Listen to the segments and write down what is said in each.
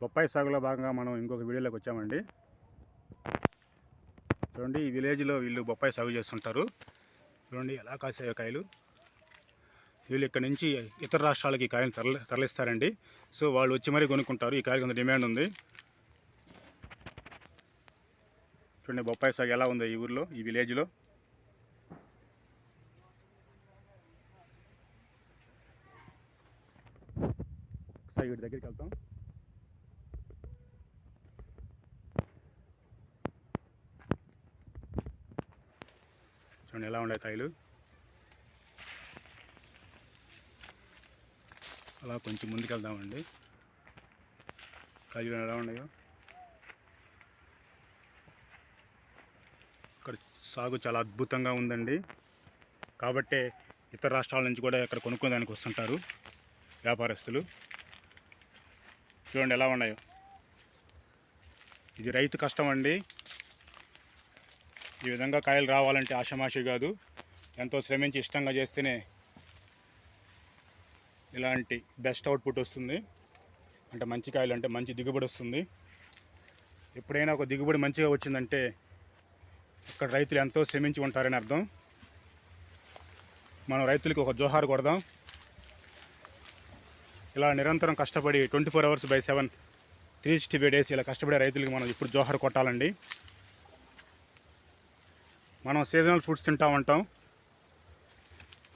బొప్పాయి సాగులో భాగంగా మనం ఇంకొక వీడియోలోకి వచ్చామండి. చూడండి ఈ విలేజ్లో వీళ్ళు బొప్పాయి సాగు చేస్తుంటారు. చూడండి ఎలా కాసాయో కాయలు. వీళ్ళు ఇక్కడ నుంచి ఇతర రాష్ట్రాలకి ఈ కాయలు తరలి తరలిస్తారండి. సో వాళ్ళు వచ్చి మరీ కొనుక్కుంటారు. ఈ కాయలు కొంత డిమాండ్ ఉంది. చూడండి బొప్పాయి సాగు ఎలా ఉందో ఈ ఊర్లో ఈ విలేజ్లో. ఒకసారి వీటి దగ్గరికి వెళ్తాం. చూడండి ఎలా ఉన్నాయి కాయలు. అలా కొంచెం ముందుకు వెళ్దామండి కాయలు ఎలా ఉన్నాయో. ఇక్కడ సాగు చాలా అద్భుతంగా ఉందండి. కాబట్టే ఇతర రాష్ట్రాల నుంచి కూడా ఇక్కడ కొనుక్కోదానికి వస్తుంటారు వ్యాపారస్తులు. చూడండి ఎలా ఉన్నాయో. ఇది రైతు కష్టం అండి. ఈ విధంగా కాయలు రావాలంటే ఆషమాషి కాదు. ఎంతో శ్రమించి ఇష్టంగా చేస్తేనే ఇలాంటి బెస్ట్ అవుట్పుట్ వస్తుంది. అంటే మంచి కాయలు అంటే మంచి దిగుబడి వస్తుంది. ఎప్పుడైనా ఒక దిగుబడి మంచిగా వచ్చిందంటే ఇక్కడ రైతులు ఎంతో శ్రమించి ఉంటారని అర్థం. మనం రైతులకి ఒక జోహార్ కొడదాం. ఇలా నిరంతరం కష్టపడి twenty four hours by seven three sixty five days ఇలా కష్టపడే రైతులకి మనం ఇప్పుడు జోహార్ కొట్టాలండి. మనం సీజనల్ ఫ్రూట్స్ తింటూ ఉంటాం.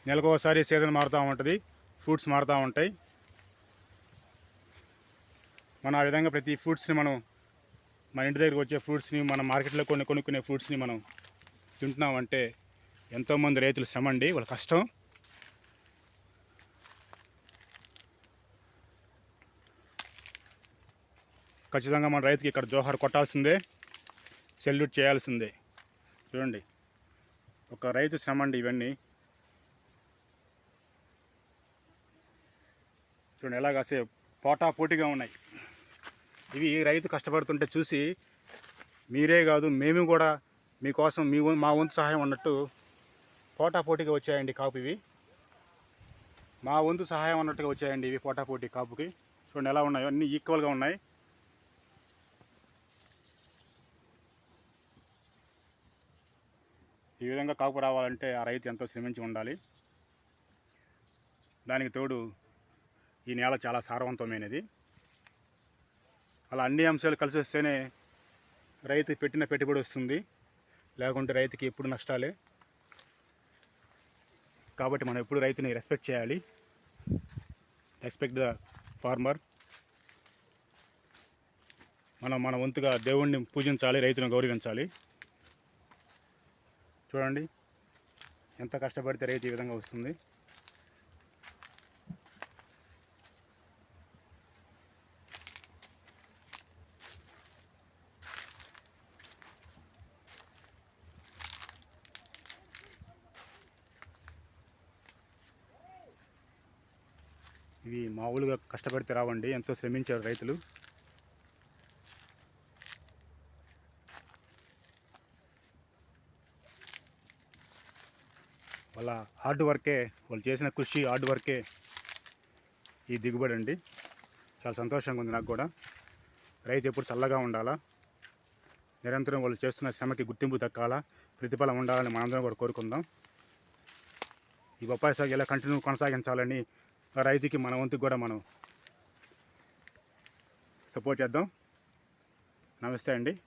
నెలకు ఒకసారి సీజన్ మారుతూ ఉంటుంది. ఫ్రూట్స్ మారుతూ ఉంటాయి. మనం ఆ విధంగా ప్రతి ఫ్రూట్స్ని మనం మన ఇంటి దగ్గరికి వచ్చే ఫ్రూట్స్ని మన మార్కెట్లో కొన్ని కొనుక్కునే ఫ్రూట్స్ని మనం తింటున్నామంటే ఎంతోమంది రైతులు శ్రమ అండి వాళ్ళ కష్టం. ఖచ్చితంగా మన రైతుకి ఇక్కడ జోహార్ కొట్టాల్సిందే. సెల్యూట్ చేయాల్సిందే. చూడండి. ఒక రైతు శ్రమ అండి ఇవన్నీ. చూడండి ఎలా కాసే పోటా పోటీగా ఉన్నాయి. ఇవి రైతు కష్టపడుతుంటే చూసి మీరే కాదు మేము కూడా మీకోసం మీ వం- మా వంతు సహాయం అన్నట్టు పోటా పోటీగా వచ్చాయండి కాపు ఇవి. మా వంతు సహాయం అన్నట్టుగా వచ్చాయండి ఇవి పోటా పోటీ కాపుకి. చూడండి ఎలా ఉన్నాయో అన్నీ ఈక్వల్గా ఉన్నాయి. ఈ విధంగా కాపు రావాలంటే ఆ రైతు ఎంతో శ్రమించి ఉండాలి. దానికి తోడు ఈ నేల చాలా సారవంతమైనది. అలా అన్ని అంశాలు కలిసి వస్తేనే రైతు పెట్టిన పెట్టుబడి వస్తుంది. లేకుంటే రైతుకి ఎప్పుడు నష్టాలే. కాబట్టి మనం ఎప్పుడు రైతుని రెస్పెక్ట్ చేయాలి. Respect the farmer. మనం మన వంతుగా దేవుణ్ణి పూజించాలి రైతును గౌరవించాలి. చూడండి. ఎంత కష్టపడితే రైతు ఈ విధంగా వస్తుంది. ఇవి మామూలుగా కష్టపడితే రావండి. ఎంతో శ్రమించారు రైతులు. వాళ్ళ హార్డ్ వర్కే వాళ్ళు చేసిన కృషి హార్డ్ వర్కే ఈ దిగుబడి అండి. చాలా సంతోషంగా ఉంది నాకు కూడా. రైతు ఎప్పుడు చల్లగా ఉండాలా? నిరంతరం వాళ్ళు చేస్తున్న శ్రమకి గుర్తింపు దక్కాలా? ప్రతిఫలం ఉండాలని మనందరం కూడా కోరుకుందాం. ఈ బొప్పాయి సాగు ఇలా కంటిన్యూ కొనసాగించాలని ఆ రైతుకి మన వంతుకు కూడా మనం సపోర్ట్ చేద్దాం. నమస్తే అండి.